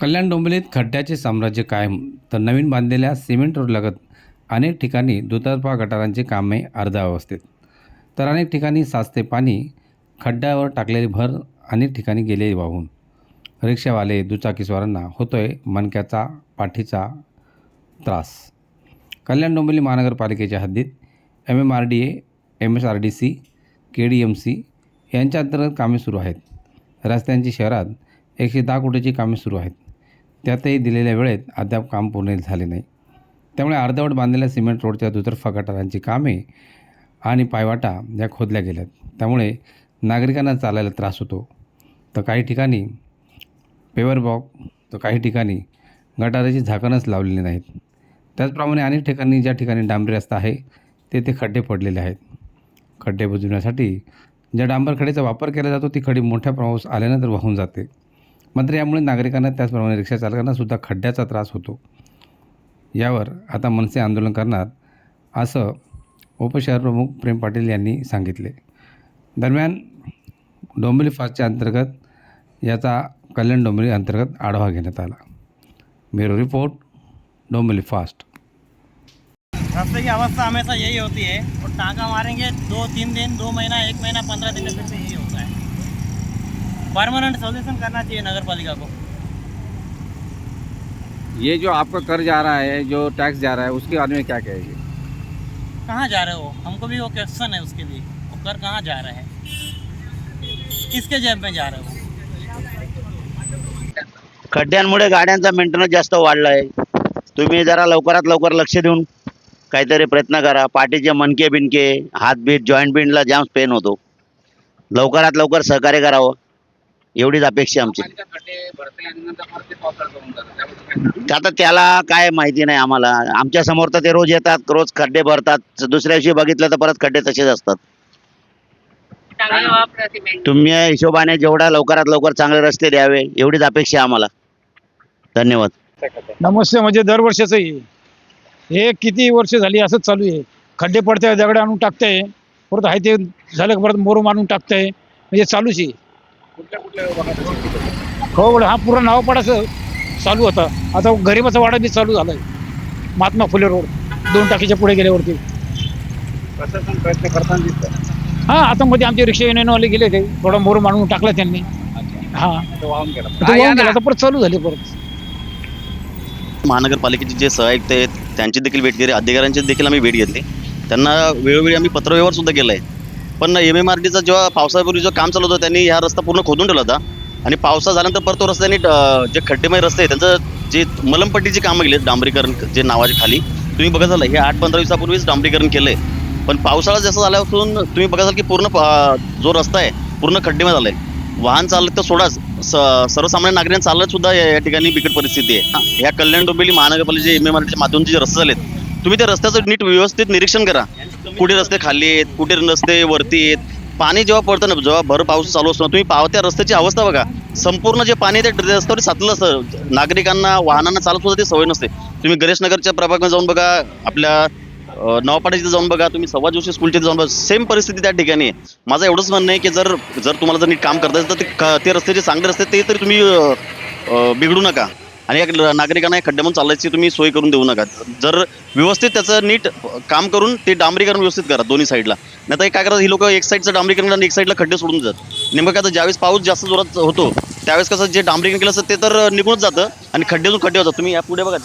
कल्याण डोंबिवलीत खड्ड्याचे साम्राज्य कायम तर नवीन बांधलेल्या सिमेंट रोडलगत अनेक ठिकाणी दुतर्फा गटारांची कामे अर्धावस्थेत. तर अनेक ठिकाणी साचते पाणी खड्ड्यावर टाकलेली भर अनेक ठिकाणी गेले वाहून. रिक्षावाले दुचाकीस्वारांना होतोय मणक्याचा पाठीचा त्रास. कल्याण डोंबिवली महानगरपालिकेच्या हद्दीत M M R D A M S R D C K D M C यांच्या अंतर्गत कामे सुरू आहेत. रस्त्यांची शहरात एकशे दहा कोटीची कामे सुरू आहेत. त्यातही दिलेल्या वेळेत अद्याप काम पूर्ण झाले नाही. त्यामुळे अर्धवट बांधलेल्या सिमेंट रोडच्या दुतर्फा गटारांची कामे आणि पायवाटा या खोदल्या गेल्यात. त्यामुळे नागरिकांना चालायला त्रास होतो. तर काही ठिकाणी पेवर बॉक तर काही ठिकाणी गटाराची झाकणच लावलेली नाहीत. त्याचप्रमाणे अनेक ठिकाणी ज्या ठिकाणी डांबरी रस्ता आहे तेथे खड्डे पडलेले आहेत. खड्डे बुजवण्यासाठी ज्या डांबर खडीचा वापर केला जातो ती खडी मोठ्या प्रमाणात आल्यानंतर वाहून जाते. मात्र यामुळे नागरिकांना त्याचप्रमाणे रिक्षा चालकांना सुद्धा खड्ड्याचा त्रास होतो. यावर आता मनसे आंदोलन करणार असं उपशहर प्रमुख प्रेम पाटील यांनी सांगितले. दरम्यान डोंबिवली फास्टच्या अंतर्गत याचा कल्याण डोंबिवली अंतर्गत आढावा घेण्यात आला. मेरो रिपोर्ट डोंबिवली फास्ट. रास्ते की अवस्था हमेशा यही होती है और टाँका मारेंगे दो तीन दिन दो महीना एक महीना पंद्रह दिन में फिर से यही होता है। परमानेंट सोल्यूशन करना चाहिए नगर पालिका को। ये जो आपका कर जा रहा है जो टैक्स जा रहा है उसके बारे में क्या कहेंगे? कहाँ जा रहे हो? हमको भी वो क्वेश्चन है उसके लिए। वो कर कहाँ जा रहे हैं? किसके जेब में जा रहे हो? खड्ड्यांमुळे गाड्यांचा मेंटेनन्स जास्त वाढला आहे तुम्ही जरा लवकरात लवकर लक्ष देऊन काहीतरी प्रयत्न करा. पाठीचे मणके बिनके हात बीट जॉईंट बीनला जाम पेन होतो. लवकरात लवकर सहकार्य करावं. एवढीच अपेक्षा आमची. आता त्याला काय माहिती नाही आम्हाला. आमच्यासमोर तर ते रोज येतात रोज खड्डे भरतात. दुसऱ्या दिवशी बघितलं तर परत खड्डे तसेच असतात. तुम्ही या हिशोबाने जेवढा लवकरात लवकर चांगले रस्ते द्यावे एवढीच अपेक्षा आहे आम्हाला. धन्यवाद. नमस्ते म्हणजे दरवर्षाचं हे. किती वर्ष झाली असंच चालू आहे. खड्डे पडताय दगड आणून टाकताय. परत आहे ते झालं का परत मोरू आणून ताय म्हणजे चालूच आहे. हो बरं, हा पूर्ण नावपाडाचं चालू होता. आता गरीबाचा वाडा बी चालू झालाय. महात्मा फुले रोड दोन टाकीच्या पुढे गेल्यावरती. प्रशासन प्रयत्न करताना दिसतं हा आता मध्ये आमचे रिक्षा युनियनवाले गेले ते थोडा मोरू मांडून टाकला त्यांनी. हा. तो वाहून गेला. तो वाहून गेला आता परत चालू झाले परत. महानगरपालिकेचे जे सहाय्यक आहेत त्यांची देखील भेट घेतली. अधिकाऱ्यांची देखील आम्ही भेट घेतली. त्यांना वेळोवेळी आम्ही पत्रव्यवहार सुद्धा केला आहे पण एम एम आर डीचा जेव्हा पावसापूर्वी जो काम चालू होतं त्यांनी हा रस्ता पूर्ण खोदून ठेवला होता. आणि पावसा झाल्यानंतर परत तो रस्त्याने जे खड्डेमय रस्ते आहेत त्यांचं जे मलमपट्टीची कामं केली आहेत, डांबरीकरण जे नावाच्या खाली तुम्ही बघत झालं हे आठ पंधरा दिवसापूर्वीच डांबरीकरण केलं आहे पण पावसाळा जसं झाल्यापासून तुम्ही बघत असाल की पूर्ण जो रस्ता आहे पूर्ण खड्डेमय झाला आहे वाहन चालक तर सोडाच. स- सर्वसामान्य नागरिकांना चालत सुद्धा या या ठिकाणी बिकट परिस्थिती आहे. ह्या कल्याण डोंबिवली महानगरपालिकेचे एम एम आरच्या माध्यमातून जे रस्ते झालेत तुम्ही त्या रस्त्याचं नीट व्यवस्थित निरीक्षण करा. कुठे रस्ते खाली आहेत कुठे रस्ते वरती आहेत? पाणी जेव्हा पडतं ना जेव्हा भर पाऊस चालू असतो ना, तुम्ही पावत्या रस्त्याची अवस्था बघा. संपूर्ण जे पाणी आहे ते रस्त्यावर साचलं असतं नागरिकांना वाहनांना चालत सुद्धा ते सवय नसते. तुम्ही गणेशनगरच्या प्रभागामध्ये जाऊन बघा आपल्या अ, जाऊन बघा तुम्ही सव्वा जोशी स्कूलची जाऊन बघा सेम परिस्थिती त्या ठिकाणी आहे. माझं एवढंच म्हणणं आहे की जर जर तुम्हाला जर नीट काम करता असेल तर ते रस्ते जे चांगले रस्ते ते तरी तुम्ही बिघडू नका. आणि या नागरिकांना या खड्ड्यामधून चालायची तुम्ही सोय करून देऊ नका. जर व्यवस्थित त्याचं नीट काम करून ते डांबरीकरण व्यवस्थित करा दोन्ही साईडला नाही तर काय करतात ही लोक एक साईडचं डांबरीकरण आणि एक साईडला खड्डे सोडून जातात नेमकं काय तर ज्यावेळेस पाऊस जास्त जोरात होतो त्यावेळेस कसं जे डांबरीकरण केलं असतं ते तर निघूनच जातं आणि खड्डे खड्डे होतात. तुम्ही या पुढे बघा.